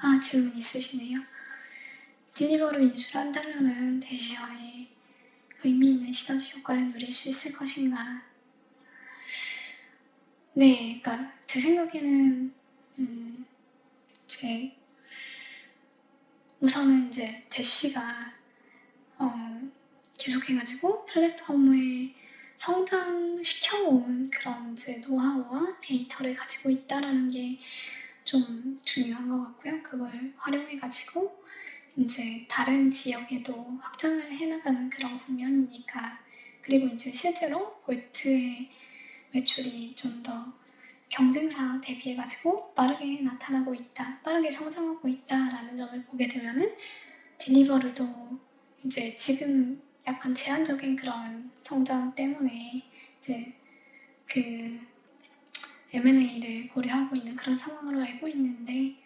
아, 질문 있으시네요. 딜리버로 인수한다면은 대시와의 의미 있는 시너지 효과를 누릴 수 있을 것인가? 네, 그러니까 제 생각에는 음, 제 우선은 이제 대시가 어, 계속해가지고 플랫폼을 성장시켜온 그런 이제 노하우와 데이터를 가지고 있다라는 게 좀 중요한 것 같고요. 그걸 활용해가지고 이제 다른 지역에도 확장을 해나가는 그런 국면이니까 그리고 이제 실제로 볼트의 매출이 좀 더 경쟁사 대비해가지고 빠르게 나타나고 있다, 빠르게 성장하고 있다라는 점을 보게 되면은 딜리버르도 이제 지금 약간 제한적인 그런 성장 때문에 이제 그 M&A를 고려하고 있는 그런 상황으로 알고 있는데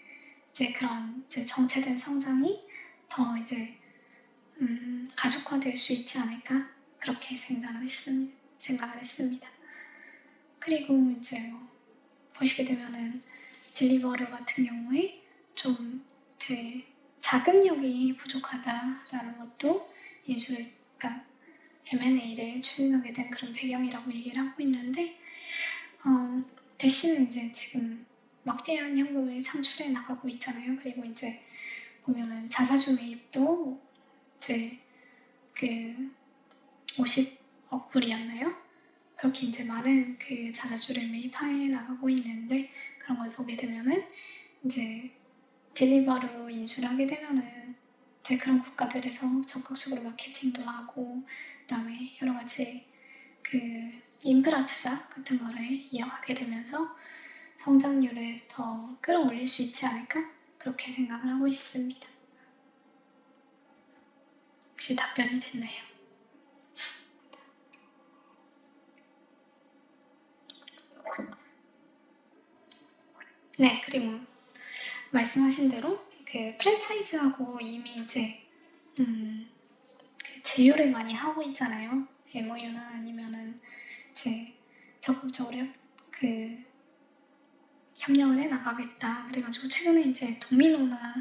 이제 그런 이제 정체된 성장이 더 이제 음, 가속화될 수 있지 않을까 그렇게 생각을 했습니다. 생각을 했습니다. 그리고 이제 뭐 보시게 되면은 딜리버러 같은 경우에 좀 제 자금력이 부족하다라는 것도 인수를 그러니까 M&A를 추진하게 된 그런 배경이라고 얘기를 하고 있는데 어, 대신은 이제 지금 막대한 현금을 창출해 나가고 있잖아요. 그리고 이제 보면은 자사주 매입도 이제 그 50억 불이었나요? 그렇게 이제 많은 그 자사주를 매입해 나가고 있는데 그런 걸 보게 되면은 이제 딜리버로 인수를 하게 되면은 이제 그런 국가들에서 적극적으로 마케팅도 하고 그다음에 여러 가지 그 인프라 투자 같은 거를 이어가게 되면서 성장률을 더 끌어올릴 수 있지 않을까 그렇게 생각을 하고 있습니다. 혹시 답변이 됐나요? 네, 그리고 말씀하신 대로 그 프랜차이즈하고 이미 이제 음, 그 제휴를 많이 하고 있잖아요. MOU나 아니면은 이제 적극적으로 그 협력을 해 나가겠다. 그래가지고 최근에 이제 도미노나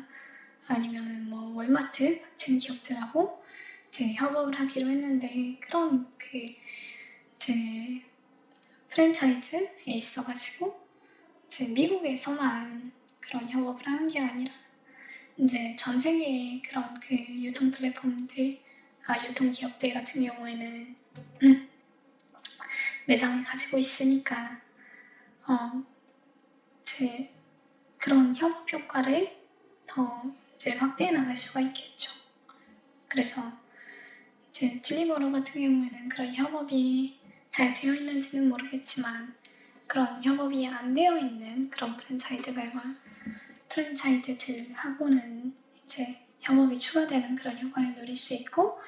아니면은 뭐 월마트 같은 기업들하고 이제 협업을 하기로 했는데 그런 그 이제 프랜차이즈에 있어가지고 이제 미국에서만 그런 협업을 하는 게 아니라 이제 전 세계의 그런 그 유통 플랫폼들, 아 유통 기업들 같은 경우에는 매장을 가지고 있으니까 어 이제 그런 협업 효과를 더 이제 확대해 나갈 수가 있겠죠. 그래서 이제 딜리버러 같은 경우에는 그런 협업이 잘 되어 있는지는 모르겠지만 그런 협업이 안 되어 있는 그런 프랜차이즈들과 프랜차이즈들하고는 이제 협업이 추가되는 그런 효과를 누릴 수 있고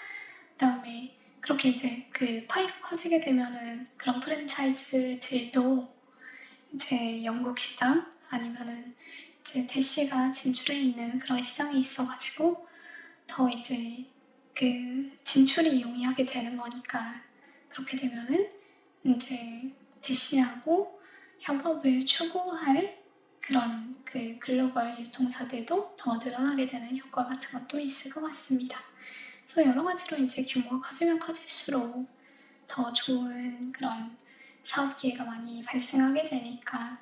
그다음에 그렇게 이제 그 파이가 커지게 되면은 그런 프랜차이즈들도 이제 영국 시장 아니면은 이제 대시가 진출해 있는 그런 시장이 있어가지고 더 이제 그 진출이 용이하게 되는 거니까 그렇게 되면은 이제 대시하고 협업을 추구할 그런 그 글로벌 유통사들도 더 늘어나게 되는 효과 같은 것도 있을 것 같습니다. 그래서 여러 가지로 이제 규모가 커지면 커질수록 더 좋은 그런 사업 기회가 많이 발생하게 되니까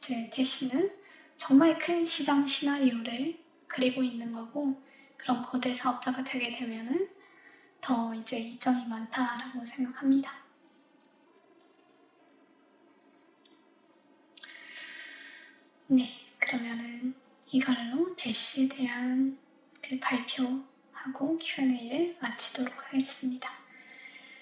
대시는 정말 큰 시장 시나리오를 그리고 있는 거고 그런 거대 사업자가 되게 되면은 더 이제 이점이 많다라고 생각합니다. 네, 그러면은 이걸로 대시에 대한 그 발표하고 Q&A를 마치도록 하겠습니다.